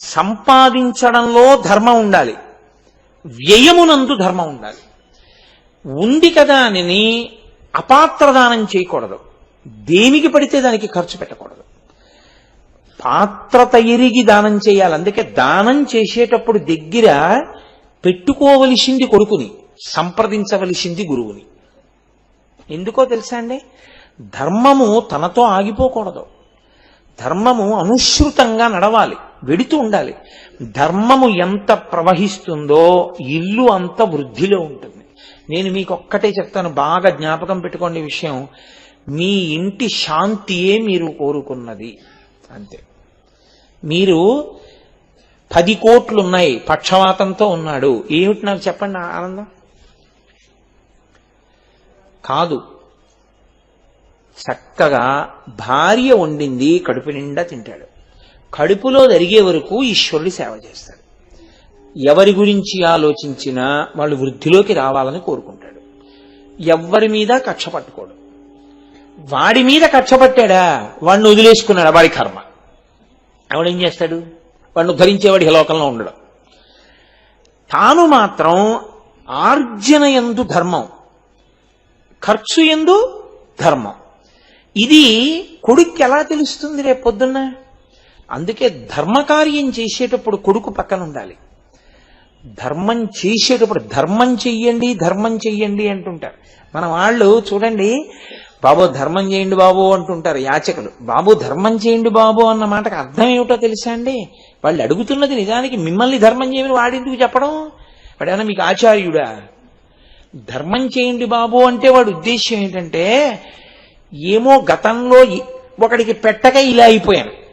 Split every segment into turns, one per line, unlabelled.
సంపాదించడంలో ధర్మం ఉండాలి. వ్యయమునందు ధర్మం ఉండాలి. ఉంది కదా అని అపాత్రదానం చేయకూడదు. దేనికి పడితే దానికి ఖర్చు పెట్టకూడదు. పాత్రత ఎరిగి దానం చేయాలి. అందుకే దానం చేసేటప్పుడు దగ్గర పెట్టుకోవలసింది కొడుకుని సంప్రదించవలసింది గురువుని. ఎందుకో తెలుసా అండి? ధర్మము తనతో ఆగిపోకూడదు. ధర్మము అనుసృతంగా నడవాలి. వెడుతూ ఉండాలి. ధర్మము ఎంత ప్రవహిస్తుందో ఇల్లు అంత వృద్ధిలో ఉంటుంది. నేను మీకు ఒక్కటే చెప్తాను బాగా జ్ఞాపకం పెట్టుకోండి విషయం. మీ ఇంటి శాంతియే మీరు కోరుకున్నది. అంతే. మీరు పది కోట్లు ఉన్నాయి పక్షవాతంతో ఉన్నాడు. ఏమిటి నాకు చెప్పండి ఆనందం? కాదు. చక్కగా భార్య వండింది కడుపు నిండా తింటాడు. కడుపులో జరిగే వరకు ఈశ్వరుడి సేవ చేస్తాడు. ఎవరి గురించి ఆలోచించినా వాళ్ళు వృద్ధిలోకి రావాలని కోరుకుంటాడు. ఎవ్వరి మీద కక్ష పట్టుకోడు. వాడి మీద కక్ష పట్టాడా? వాడిని వదిలేసుకున్నాడు? వాడి కర్మ. ఆవిడేం చేస్తాడు? వాడిని ఉద్ధరించేవాడు లోకంలో ఉండడు. తాను మాత్రం ఆర్జన ఎందు ధర్మం ఖర్చు ఎందు ధర్మం. ఇది కొడుక్కి ఎలా తెలుస్తుంది రేపు పొద్దున్న? అందుకే ధర్మకార్యం చేసేటప్పుడు కొడుకు పక్కన ఉండాలి. ధర్మం చేసేటప్పుడు ధర్మం చెయ్యండి ధర్మం చెయ్యండి అంటుంటారు. మన వాళ్ళు చూడండి బాబు ధర్మం చేయండి బాబు అంటుంటారు యాచకులు. బాబు ధర్మం చేయండి బాబు అన్న మాటకు అర్థం ఏమిటో తెలుసా అండి? వాళ్ళు అడుగుతున్నది నిజానికి మిమ్మల్ని ధర్మం చేయమని వాడెందుకు చెప్పడం? వాడేమన్నా మీకు ఆచార్యుడా? ధర్మం చేయండి బాబు అంటే వాడి ఉద్దేశ్యం ఏంటంటే ఏమో గతంలో ఒకడికి పెట్టక ఇలా అయిపోయాను.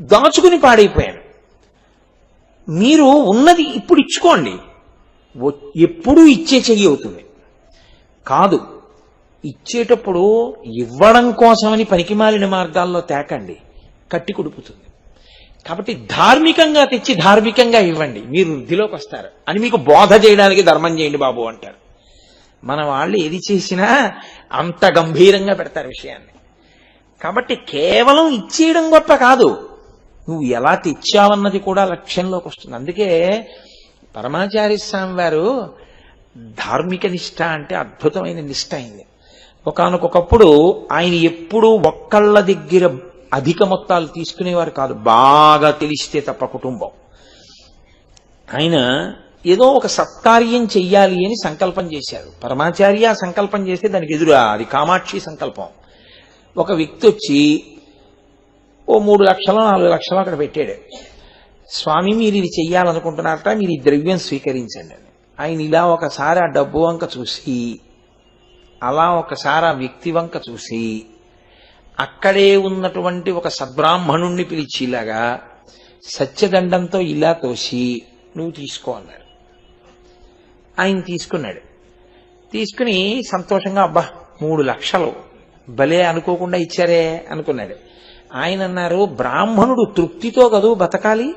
దాచుకుని పాడైపోయాను. మీరు ఉన్నది ఇప్పుడు ఇచ్చుకోండి. ఎప్పుడూ ఇచ్చే చెయ్యి అవుతుంది. కాదు ఇచ్చేటప్పుడు ఇవ్వడం కోసమని పనికిమాలిన మార్గాల్లో తేకండి. కట్టి కుడుపుతుంది. కాబట్టి ధార్మికంగా తెచ్చి ధార్మికంగా ఇవ్వండి. మీరు వృద్ధిలోకి వస్తారు. అని మీకు బోధ చేయడానికి ధర్మం చేయండి బాబు అంటారు. మన వాళ్ళు ఏది చేసినా అంత గంభీరంగా పెడతారు విషయాన్ని. కాబట్టి కేవలం ఇచ్చేయడం గొప్ప కాదు. నువ్వు ఎలా తెచ్చావన్నది కూడా లక్ష్యంలోకి వస్తుంది. అందుకే పరమాచార్య స్వామి వారు ధార్మిక నిష్ఠ అంటే అద్భుతమైన నిష్ఠ అయింది ఒకనకొకప్పుడు ఆయన ఎప్పుడూ ఒక్కళ్ళ దగ్గర అధిక మొత్తాలు తీసుకునేవారు కాదు. బాగా తెలిస్తే తప్ప కుటుంబం. ఆయన ఏదో ఒక సత్కార్యం చెయ్యాలి అని సంకల్పం చేశారు. పరమాచార్య సంకల్పం చేస్తే దానికి ఎదురా. అది కామాక్షి సంకల్పం. ఒక వ్యక్తి వచ్చి ఓ మూడు లక్షలు నాలుగు లక్షలు అక్కడ పెట్టాడు. స్వామి మీరు ఇది చెయ్యాలనుకుంటున్నారట మీరు ఈ ద్రవ్యం స్వీకరించండి అని. ఆయన ఇలా ఒకసారి ఆ డబ్బు వంక చూసి అలా ఒకసారి ఆ వ్యక్తి వంక చూసి అక్కడే ఉన్నటువంటి ఒక సద్బ్రాహ్మణుణ్ణి పిలిచిలాగా సత్యదండంతో ఇలా తోసి నువ్వు తీసుకో అన్నాడు. ఆయన తీసుకున్నాడు. తీసుకుని సంతోషంగా అబ్బా మూడు లక్షలు భలే అనుకోకుండా ఇచ్చారే అనుకున్నాడు. ఆయన అన్నారు బ్రాహ్మణుడు తృప్తితో కదూ బతకాలి?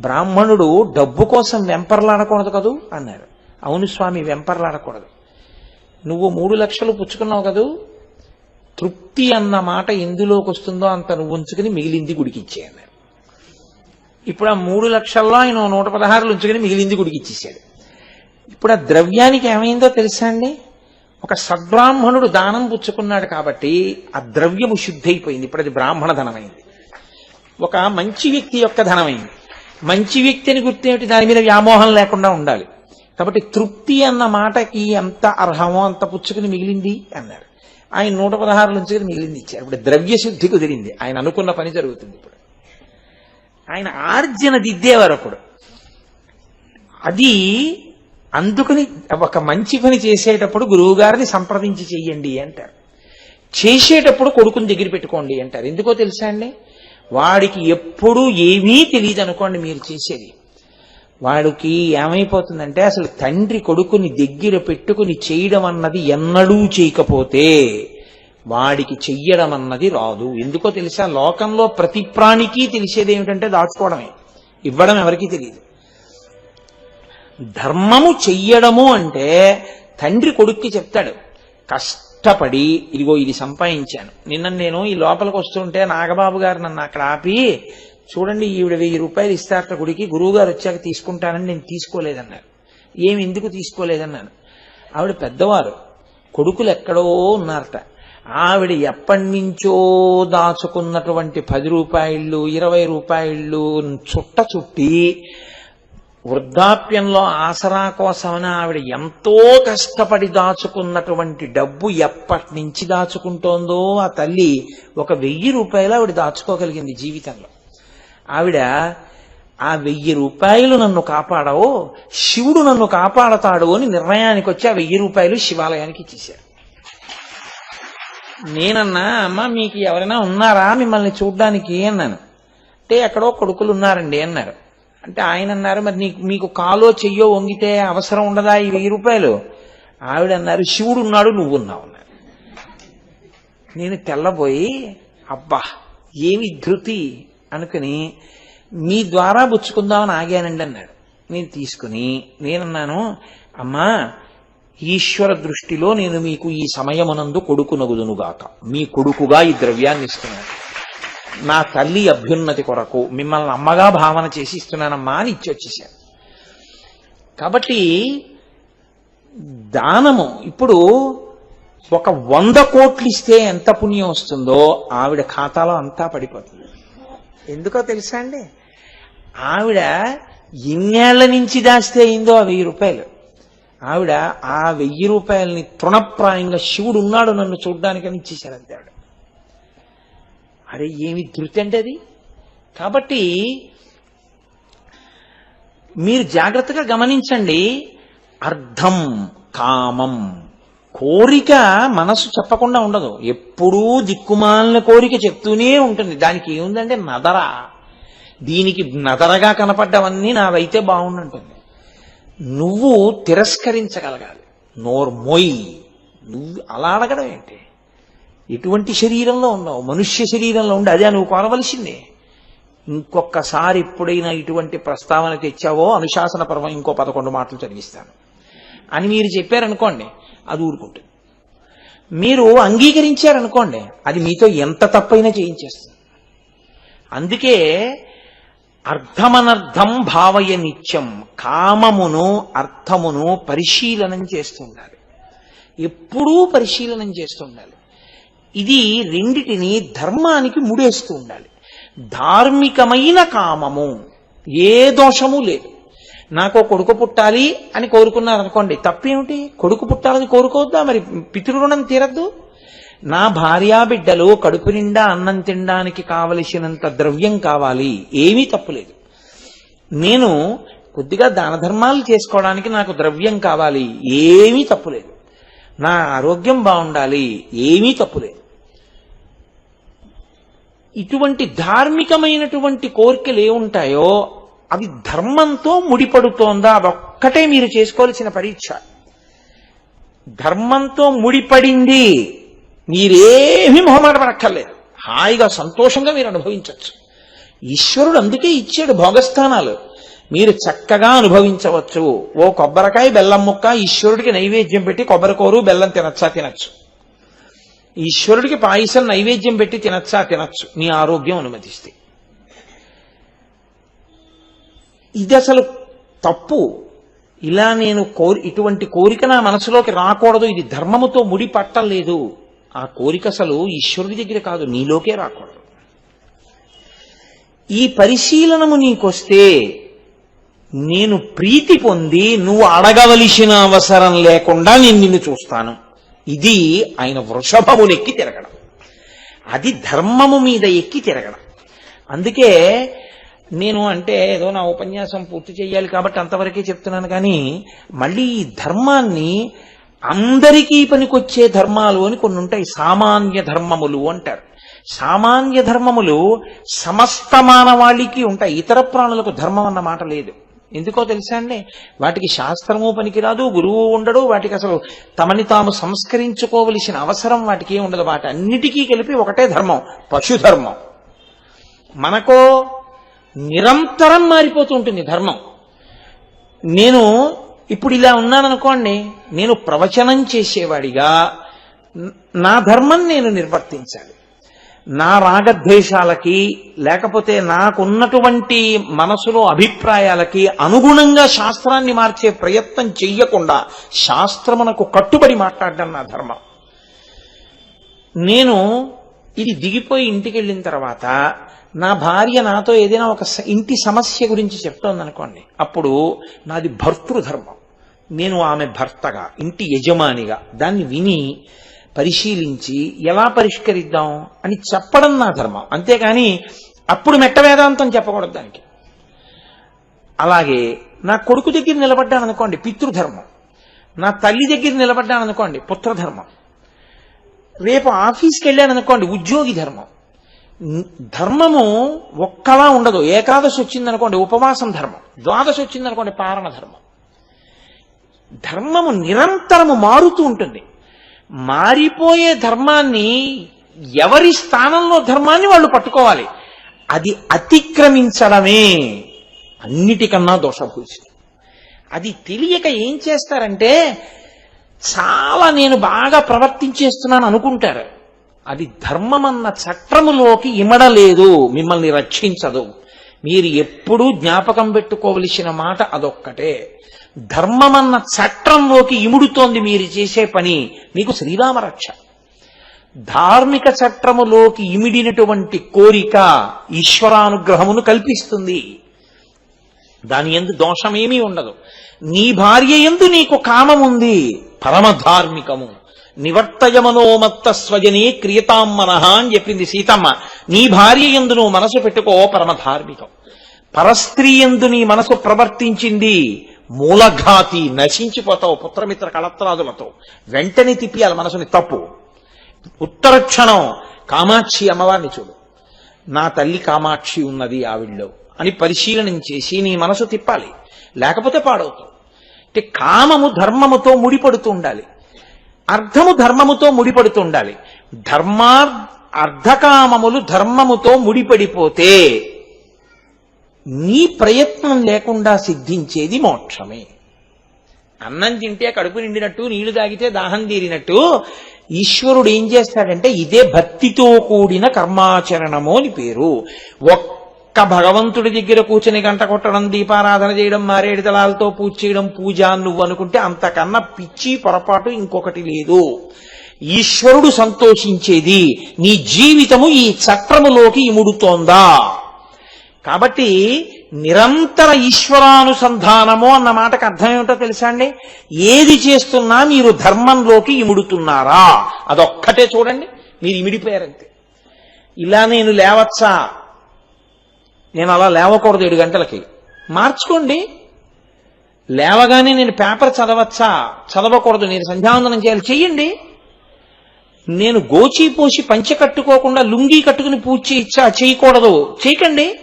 బ్రాహ్మణుడు డబ్బు కోసం వెంపర్లాడకూడదు కదూ? అన్నారు. అవును స్వామి వెంపర్లాడకూడదు. నువ్వు మూడు లక్షలు పుచ్చుకున్నావు కదూ? తృప్తి అన్న మాట ఎందులోకి వస్తుందో అంత నువ్వు ఉంచుకుని మిగిలింది గుడికి అన్నారు. ఇప్పుడు ఆ మూడు లక్షల్లో ఆయన నూట పదహారులు ఉంచుకుని మిగిలింది గుడికి ఇచ్చేసాడు ఇప్పుడు ఆ ద్రవ్యానికి ఏమైందో తెలుసా అండి? ఒక సద్బ్రాహ్మణుడు దానం పుచ్చుకున్నాడు కాబట్టి ఆ ద్రవ్యము శుద్ధైపోయింది. ఇప్పుడు అది బ్రాహ్మణ ధనమైంది. ఒక మంచి వ్యక్తి యొక్క ధనమైంది. మంచి వ్యక్తి అని గుర్తేమిటి? దాని మీద వ్యామోహం లేకుండా ఉండాలి. కాబట్టి తృప్తి అన్న మాటకి ఎంత అర్హమో అంత పుచ్చుకుని మిగిలింది అన్నారు ఆయన నూట పదహారు నుంచి మిగిలింది ఇచ్చారు. ఇప్పుడు ద్రవ్య శుద్ధి కుదిరింది. ఆయన అనుకున్న పని జరుగుతుంది ఇప్పుడు. ఆయన ఆర్జన దిద్దేవారు అప్పుడు. అది అందుకని ఒక మంచి పని చేసేటప్పుడు గురువు గారిని సంప్రదించి చెయ్యండి అంటారు. చేసేటప్పుడు కొడుకుని దగ్గర పెట్టుకోండి అంటారు. ఎందుకో తెలుసా అండి? వాడికి ఎప్పుడూ ఏమీ తెలియదు అనుకోండి మీరు చేసేది. వాడికి ఏమైపోతుందంటే అసలు తండ్రి కొడుకుని దగ్గర పెట్టుకుని చేయడం అన్నది ఎన్నడూ చేయకపోతే వాడికి చెయ్యడం అన్నది రాదు. ఎందుకో తెలుసా? లోకంలో ప్రతి ప్రాణికి తెలిసేది ఏమిటంటే దాచుకోవడమే. ఇవ్వడం ఎవరికీ తెలియదు ధర్మము చెయ్యడము అంటే తండ్రి కొడుక్కి చెప్తాడు కష్టపడి ఇదిగో ఇది సంపాదించాను. నిన్న నేను ఈ లోపలికి వస్తుంటే నాగబాబు గారు నన్ను అక్కడ ఆపి చూడండి ఈవిడ వెయ్యి రూపాయలు ఇస్తారట గుడికి గురువు గారు వచ్చాక తీసుకుంటానని నేను తీసుకోలేదన్నారు ఏమి ఎందుకు తీసుకోలేదన్నాను ఆవిడ పెద్దవారు కొడుకులు ఎక్కడో ఉన్నారట. ఆవిడ ఎప్పటి నుంచో దాచుకున్నటువంటి పది రూపాయలు ఇరవై రూపాయలు చుట్ట చుట్టి వృద్ధాప్యంలో ఆసరా కోసమని ఆవిడ ఎంతో కష్టపడి దాచుకున్నటువంటి డబ్బు ఎప్పటి నుంచి దాచుకుంటోందో ఆ తల్లి ఒక వెయ్యి రూపాయలు ఆవిడ దాచుకోగలిగింది జీవితంలో. ఆవిడ ఆ వెయ్యి రూపాయలు నన్ను కాపాడవు శివుడు నన్ను కాపాడతాడు అని నిర్ణయానికి వచ్చి ఆ వెయ్యి రూపాయలు శివాలయానికి ఇచ్చేశారు. నేనన్నా అమ్మ మీకు ఎవరైనా ఉన్నారా మిమ్మల్ని చూడ్డానికి? అన్నాను. అంటే ఎక్కడో కొడుకులు ఉన్నారండి అన్నారు. అంటే ఆయన అన్నారు మరి నీకు మీకు కాలో చెయ్యో వంగితే అవసరం ఉండదా ఈ వెయ్యి రూపాయలు? ఆవిడ అన్నారు శివుడు ఉన్నాడు నువ్వు ఉన్నావు నేను తెల్లబోయి అబ్బా ఏమి ధృతి అనుకుని మీ ద్వారా బుచ్చుకుందామని ఆగానండి అన్నాడు. నేను తీసుకుని నేనన్నాను అమ్మా ఈశ్వర దృష్టిలో నేను మీకు ఈ సమయమునందు కొడుకునగుదునుగాక మీ కొడుకుగా ఈ ద్రవ్యాన్ని ఇస్తున్నాను. నా తల్లి అభ్యున్నతి కొరకు మిమ్మల్ని అమ్మగా భావన చేసి ఇస్తున్నానమ్మా అని ఇచ్చి వచ్చేసాను కాబట్టి దానము ఇప్పుడు ఒక వంద కోట్లు ఇస్తే ఎంత పుణ్యం వస్తుందో ఆవిడ ఖాతాలో అంతా పడిపోతుంది. ఎందుకో తెలుసా అండి? ఆవిడ ఎన్నేళ్ళ నుంచి దాస్తే అయిందో ఆ వెయ్యి రూపాయలు. ఆవిడ ఆ వెయ్యి రూపాయలని తృణప్రాయంగా శివుడు ఉన్నాడు నన్ను చూడ్డానికని ఇచ్చేశారు అంతే ఆవిడ. అరే ఏమి ధృతి అంటే అది కాబట్టి మీరు జాగ్రత్తగా గమనించండి. అర్థం కామం కోరిక మనసు చెప్పకుండా ఉండదు. ఎప్పుడూ దిక్కుమాలిన కోరిక చెప్తూనే ఉంటుంది. దానికి ఏముందంటే నదర. దీనికి నదరగా కనపడ్డవన్నీ నావైతే బాగుండంటుంది. నువ్వు తిరస్కరించగలగాలి. నోర్మొయ్. నువ్వు అలా అడగడం ఏంటి? ఎటువంటి శరీరంలో ఉన్నావు మనుష్య శరీరంలో ఉండి అదే నువ్వు కోరవలసిందే ఇంకొకసారి ఎప్పుడైనా ఇటువంటి ప్రస్తావన తెచ్చావో అనుశాసన పర్వం ఇంకో పదకొండు మాటలు చదివిస్తాను. అని మీరు చెప్పారనుకోండి అది ఊరుకుంటుంది. మీరు అంగీకరించారనుకోండి అది మీతో ఎంత తప్పైనా చేయించేస్తుంది. అందుకే అర్థమనర్థం భావయ నిత్యం కామమును అర్థమును పరిశీలనం చేస్తుండాలి ఎప్పుడూ పరిశీలనం చేస్తుండాలి ఇది రెండిటిని ధర్మానికి ముడేస్తూ ఉండాలి. ధార్మికమైన కామము ఏ దోషము లేదు. నాకు కొడుకు పుట్టాలి అని కోరుకున్నారు అనుకోండి తప్పేమిటి? కొడుకు పుట్టాలని కోరుకోవద్దా? మరి పితృరుణం తీరద్దు? నా భార్యా బిడ్డలు కడుపు నిండా అన్నం తినడానికి కావలసినంత ద్రవ్యం కావాలి ఏమీ తప్పులేదు నేను కొద్దిగా దాన ధర్మాలు చేసుకోవడానికి నాకు ద్రవ్యం కావాలి ఏమీ తప్పులేదు నా ఆరోగ్యం బాగుండాలి ఏమీ తప్పులేదు ఇటువంటి ధార్మికమైనటువంటి కోరికలు ఏముంటాయో అవి ధర్మంతో ముడిపడుతోందా అదొక్కటే మీరు చేసుకోవాల్సిన పరీక్ష. ధర్మంతో ముడిపడింది మీరేమీ మొహమాట పడక్కర్లేదు. హాయిగా సంతోషంగా మీరు అనుభవించవచ్చు ఈశ్వరుడు అందుకే ఇచ్చాడు భోగస్థానాలు. మీరు చక్కగా అనుభవించవచ్చు. ఓ కొబ్బరికాయ బెల్లం ముక్క ఈశ్వరుడికి నైవేద్యం పెట్టి కొబ్బరికూరు బెల్లం తినచ్చా తినచ్చు. ఈశ్వరుడికి పాయసం నైవేద్యం పెట్టి తినచ్చా? తినచ్చు. నీ ఆరోగ్యం అనుమతిస్తే. ఇది అసలు తప్పు. ఇలా నేను కోరి ఇటువంటి కోరిక నా మనసులోకి రాకూడదు. ఇది ధర్మముతో ముడి పట్టలేదు. ఆ కోరిక అసలు ఈశ్వరుడి దగ్గర కాదు నీలోకే రాకూడదు. ఈ పరిశీలనము నీకొస్తే నేను ప్రీతి పొంది నువ్వు అడగవలసిన అవసరం లేకుండా నేను నిన్ను చూస్తాను. ఇది ఆయన వృషభమునెక్కి తిరగడం. అది ధర్మము మీద ఎక్కి తిరగడం. అందుకే నేను అంటే ఏదో నా ఉపన్యాసం పూర్తి చేయాలి కాబట్టి అంతవరకే చెప్తున్నాను కానీ మళ్ళీ ఈ ధర్మాన్ని అందరికీ పనికొచ్చే ధర్మాలు అని కొన్ని ఉంటాయి. సామాన్య ధర్మములు అంటారు. సామాన్య ధర్మములు సమస్త మానవాళికి ఉంటాయి. ఇతర ప్రాణులకు ధర్మం అన్న మాట లేదు. ఎందుకో తెలుసా అండి? వాటికి శాస్త్రము పనికిరాదు గురువు ఉండడు వాటికి అసలు తమని తాము సంస్కరించుకోవలసిన అవసరం వాటికి ఉండదు. వాటి అన్నిటికీ కలిపి ఒకటే ధర్మం పశుధర్మం. మనకో నిరంతరం మారిపోతూ ఉంటుంది ధర్మం. నేను ఇప్పుడు ఇలా ఉన్నాననుకోండి నేను ప్రవచనం చేసేవాడిగా నా ధర్మం నేను నిర్వర్తించాలి. నా రాగద్వేషాలకి లేకపోతే నాకున్నటువంటి మనసులో అభిప్రాయాలకి అనుగుణంగా శాస్త్రాన్ని మార్చే ప్రయత్నం చెయ్యకుండా శాస్త్రమునకు కట్టుబడి మాట్లాడడం నా ధర్మం. నేను ఇది దిగిపోయి ఇంటికి వెళ్ళిన తర్వాత నా భార్య నాతో ఏదైనా ఒక ఇంటి సమస్య గురించి చెప్తోందనుకోండి. అప్పుడు నాది భర్తృధర్మం. నేను ఆమె భర్తగా ఇంటి యజమానిగా. దాన్ని విని పరిశీలించి ఎలా పరిష్కరిద్దాం అని చెప్పడం నా ధర్మం. అంతేకాని అప్పుడు మెట్ట వేదాంతం చెప్పకూడదు దానికి. అలాగే నా కొడుకు దగ్గర నిలబడ్డాను అనుకోండి పితృధర్మం. నా తల్లి దగ్గర నిలబడ్డాను అనుకోండి పుత్రధర్మం. రేపు ఆఫీస్కి వెళ్ళాను అనుకోండి ఉద్యోగి ధర్మం. ధర్మము ఒక్కలా ఉండదు. ఏకాదశి వచ్చిందనుకోండి ఉపవాసం ధర్మం. ద్వాదశి వచ్చిందనుకోండి పారణ ధర్మం. ధర్మము నిరంతరము మారుతూ ఉంటుంది. మారిపోయే ధర్మాన్ని ఎవరి స్థానంలో ధర్మాన్ని వాళ్ళు పట్టుకోవాలి? అది అతిక్రమించడమే అన్నిటికన్నా దోషభూషితం అది తెలియక ఏం చేస్తారంటే చాలా నేను బాగా ప్రవర్తించేస్తున్నాను అనుకుంటారు. అది ధర్మమన్న చట్టములోకి ఇమడలేదు మిమ్మల్ని రక్షించదు. మీరు ఎప్పుడూ జ్ఞాపకం పెట్టుకోవలసిన మాట అదొక్కటే. ధర్మమన్న చట్రంలోకి ఇముడుతోంది మీరు చేసే పని మీకు శ్రీరామ రక్ష. ధార్మిక చట్రములోకి ఇమిడినటువంటి కోరిక ఈశ్వరానుగ్రహమును కల్పిస్తుంది. దాని ఎందు దోషమేమీ ఉండదు. నీ భార్య ఎందు నీకు కామముంది. పరమధార్మికము. నివర్తయమనోమత్త స్వజనే క్రియతాం మనహ అని చెప్పింది సీతమ్మ. నీ భార్య ఎందు నువ్వు మనసు పెట్టుకో పరమధార్మికం. పరస్త్రీ ఎందు నీ మనసు ప్రవర్తించింది మూలఘాతి నశించిపోతావు పుత్రమిత్ర కళత్రాదులతో. వెంటనే తిప్పియాలి మనసుని తప్పు. ఉత్తర క్షణం కామాక్షి అమ్మవారిని చూడు. నా తల్లి కామాక్షి ఉన్నది ఆవిడలో అని పరిశీలనం చేసి నీ మనసు తిప్పాలి. లేకపోతే పాడవుతావు. అంటే కామము ధర్మముతో ముడిపడుతూ ఉండాలి. అర్థము ధర్మముతో ముడిపడుతూ ఉండాలి. ధర్మార్ అర్ధకామములు ధర్మముతో ముడిపడిపోతే నీ ప్రయత్నం లేకుండా సిద్ధించేది మోక్షమే. అన్నం తింటే కడుపు నిండినట్టు నీళ్ళు తాగితే దాహం తీరినట్టు ఈశ్వరుడు ఏం చేస్తాడంటే ఇదే భక్తితో కూడిన కర్మాచరణము అని పేరు. ఒక్క భగవంతుడి దగ్గర కూర్చొని గంట కొట్టడం దీపారాధన చేయడం మారేడు దళాలతో పూజ చేయడం పూజ నువ్వు అనుకుంటే అంతకన్నా పిచ్చి పొరపాటు ఇంకొకటి లేదు. ఈశ్వరుడు సంతోషించేది నీ జీవితము ఈ చక్రములోకి ఇముడుతోందా? కాబట్టి నిరంతర ఈశ్వరానుసంధానము అన్న మాటకు అర్థం ఏమిటో తెలుసా అండి? ఏది చేస్తున్నా మీరు ధర్మంలోకి ఇముడుతున్నారా? అదొక్కటే చూడండి మీరు ఇమిడిపోయారంతే. ఇలా నేను లేవచ్చా? నేను అలా లేవకూడదు ఏడు గంటలకి. మార్చుకోండి. లేవగానే నేను పేపర్ చదవచ్చా? చదవకూడదు నేను సంధ్యావందనం చేయాలి. చెయ్యండి. నేను గోచి పోసి పంచె కట్టుకోకుండా లుంగీ కట్టుకుని పూజ ఇచ్చా చేయకూడదు. చేయకండి.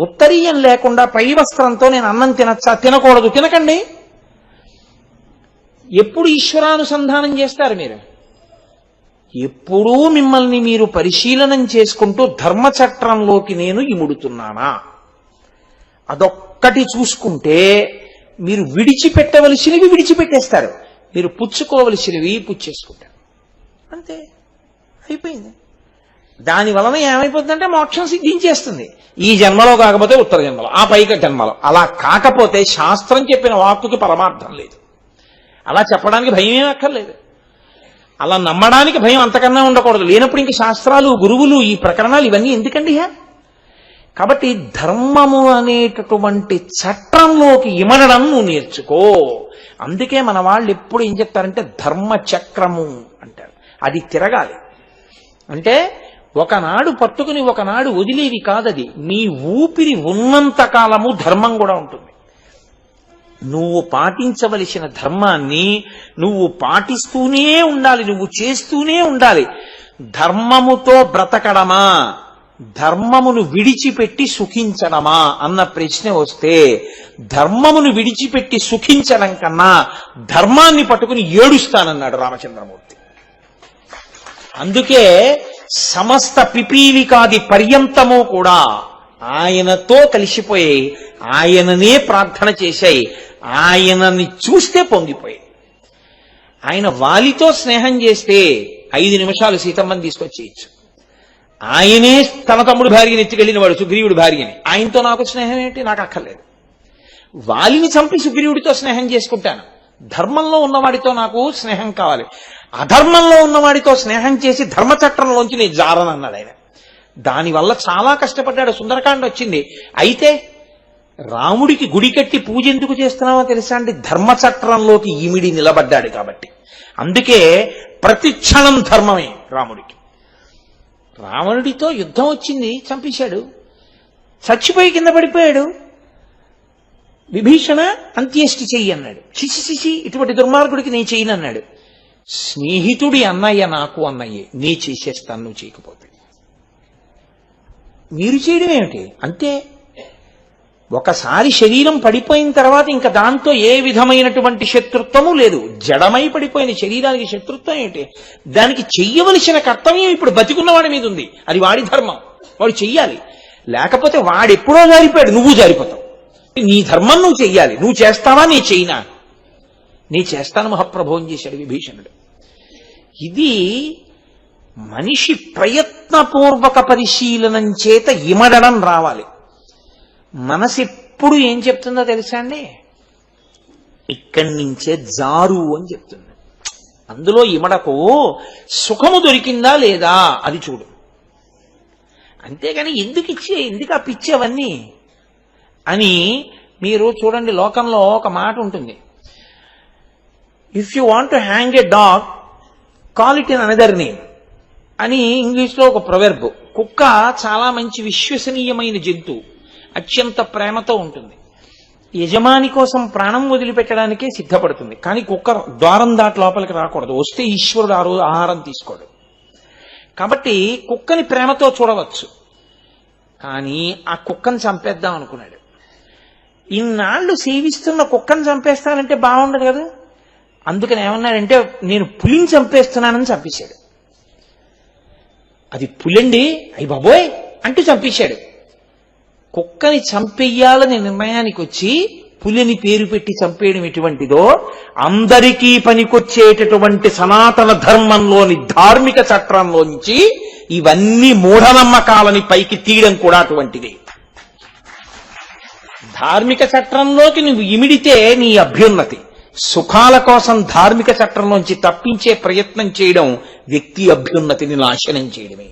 ఉత్తరీయం లేకుండా పై వస్త్రంతో నేను అన్నం తినచ్చా? తినకూడదు. తినకండి. ఎప్పుడు ఈశ్వరానుసంధానం చేస్తారు మీరు? ఎప్పుడూ మిమ్మల్ని మీరు పరిశీలనం చేసుకుంటూ ధర్మచట్రంలోకి నేను ఇముడుతున్నానా? అదొక్కటి చూసుకుంటే మీరు విడిచిపెట్టవలసినవి విడిచిపెట్టేస్తారు. మీరు పుచ్చుకోవలసినవి పుచ్చేసుకుంటారు. అంతే. అయిపోయింది. దాని వలన ఏమైపోతుందంటే మోక్షం సిద్ధించేస్తుంది. ఈ జన్మలో కాకపోతే ఉత్తర జన్మలో ఆ పైక జన్మలో. అలా కాకపోతే శాస్త్రం చెప్పిన వాక్కుకి పరమార్థం లేదు. అలా చెప్పడానికి భయం ఏమీ అక్కర్లేదు. అలా నమ్మడానికి భయం అంతకన్నా ఉండకూడదు. లేనప్పుడు ఇంక శాస్త్రాలు గురువులు ఈ ప్రకరణాలు ఇవన్నీ ఎందుకండి కాబట్టి ధర్మము అనేటటువంటి చట్రంలోకి ఇమడడం నువ్వు నేర్చుకో. అందుకే మన వాళ్ళు ఎప్పుడు ఏం చెప్తారంటే ధర్మ చక్రము అంటారు. అది తిరగాలి. అంటే ఒకనాడు పట్టుకుని ఒకనాడు వదిలేవి కాదది. నీ ఊపిరి ఉన్నంత కాలము ధర్మం కూడా ఉంటుంది. నువ్వు పాటించవలసిన ధర్మాన్ని నువ్వు పాటిస్తూనే ఉండాలి నువ్వు చేస్తూనే ఉండాలి. ధర్మముతో బ్రతకడమా? ధర్మమును విడిచిపెట్టి సుఖించడమా? అన్న ప్రశ్న వస్తే ధర్మమును విడిచిపెట్టి సుఖించడం కన్నా ధర్మాన్ని పట్టుకుని ఏడుస్తానన్నాడు రామచంద్రమూర్తి. అందుకే సమస్త పిపీలికాది పర్యంతము కూడా ఆయనతో కలిసిపోయి ఆయననే ప్రార్థన చేశాయి. ఆయనని చూస్తే పొంగిపోయాయి. ఆయన వాలితో స్నేహం చేస్తే ఐదు నిమిషాలు సీతమ్మని తీసుకొచ్చేయచ్చు. ఆయనే తన తమ్ముడు భార్యని ఎత్తుకెళ్ళిన వాడు సుగ్రీవుడి భార్యని. ఆయనతో నాకు స్నేహం ఏంటి? నాకు అక్కర్లేదు. వాలిని చంపి సుగ్రీవుడితో స్నేహం చేసుకుంటాను. ధర్మంలో ఉన్నవాడితో నాకు స్నేహం కావాలి. అధర్మంలో ఉన్నవాడితో స్నేహం చేసి ధర్మచట్టంలోంచి నేను జారనన్నాడు ఆయన. దానివల్ల చాలా కష్టపడ్డాడు. సుందరకాండ వచ్చింది. అయితే రాముడికి గుడి కట్టి పూజ ఎందుకు చేస్తున్నామో తెలుసా అండి? ధర్మచట్రంలోకి ఈమిడి నిలబడ్డాడు కాబట్టి. అందుకే ప్రతి క్షణం ధర్మమే రాముడికి. రావణుడితో యుద్ధం వచ్చింది చంపేశాడు. చచ్చిపోయి కింద పడిపోయాడు. విభీషణ అంత్యేష్టి చెయ్యి అన్నాడు. శిశి శిశి ఇటువంటి దుర్మార్గుడికి నేను చెయ్యనన్నాడు. స్నేహితుడి అన్నయ్య నాకు అన్నయ్యే నీ చేసేస్తాను నువ్వు చేయకపోతే మీరు చేయడం ఏమిటి అంతే ఒకసారి శరీరం పడిపోయిన తర్వాత ఇంకా దాంతో ఏ విధమైనటువంటి శత్రుత్వము లేదు జడమై పడిపోయిన శరీరానికి శత్రుత్వం ఏంటి దానికి చెయ్యవలసిన కర్తవ్యం ఇప్పుడు బతికున్నవాడి మీద ఉంది అది వాడి ధర్మం వాడు చెయ్యాలి లేకపోతే వాడెప్పుడో జారిపోయాడు నువ్వు జారిపోతావు నీ ధర్మం నువ్వు చెయ్యాలి నువ్వు చేస్తావా నీ చెయ్యినా నీ చేస్తాను మహాప్రభోం చేశాడు విభీషణుడు. ఇది మనిషి ప్రయత్నపూర్వక పరిశీలనం చేత ఇమడడం రావాలి. మనసెప్పుడు ఏం చెప్తుందో తెలుసా అండి? ఇక్కడి నుంచే జారు అని చెప్తుంది. అందులో ఇమడకు సుఖము దొరికిందా లేదా అది చూడు. అంతేగాని ఎందుకు ఇచ్చే ఎందుకు ఆ పిచ్చి అవన్నీ? అని మీరు చూడండి లోకంలో ఒక మాట ఉంటుంది. If you want to hang a dog call it in another name అని ఇంగ్లీష్లో ఒక ప్రొవెర్బ్ కుక్క చాలా మంచి విశ్వసనీయమైన జంతువు. అత్యంత ప్రేమతో ఉంటుంది. యజమాని కోసం ప్రాణం వదిలిపెట్టడానికే సిద్ధపడుతుంది. కానీ కుక్క ద్వారం దాటి లోపలికి రాకూడదు. వస్తే ఈశ్వరుడు ఆ రోజు ఆహారం తీసుకోడు. కాబట్టి కుక్కని ప్రేమతో చూడవచ్చు. కానీ ఆ కుక్కను చంపేద్దాం అనుకున్నాడు. ఇన్నాళ్ళు సేవిస్తున్న కుక్కను చంపేస్తానంటే బాగుండదు కదా? అందుకని ఏమన్నాడంటే నేను పులిని చంపేస్తున్నానని చంపేశాడు. అది పులండి? అయ్యి బాబోయ్! అంటూ చంపేశాడు. కుక్కని చంపేయాలని నిర్ణయానికి వచ్చి పులిని పేరు పెట్టి చంపేయడం ఎటువంటిదో అందరికీ పనికొచ్చేటటువంటి సనాతన ధర్మంలోని ధార్మిక చట్టంలోంచి ఇవన్నీ మూఢనమ్మకాలని పైకి తీయడం కూడా అటువంటిది. ధార్మిక చట్రంలోకి నువ్వు ఇమిడితే నీ అభ్యున్నతి. సుఖాల కోసం ధార్మిక చట్రంలోంచి తప్పించే ప్రయత్నం చేయడం వ్యక్తి అభ్యున్నతిని నాశనం చేయడమే.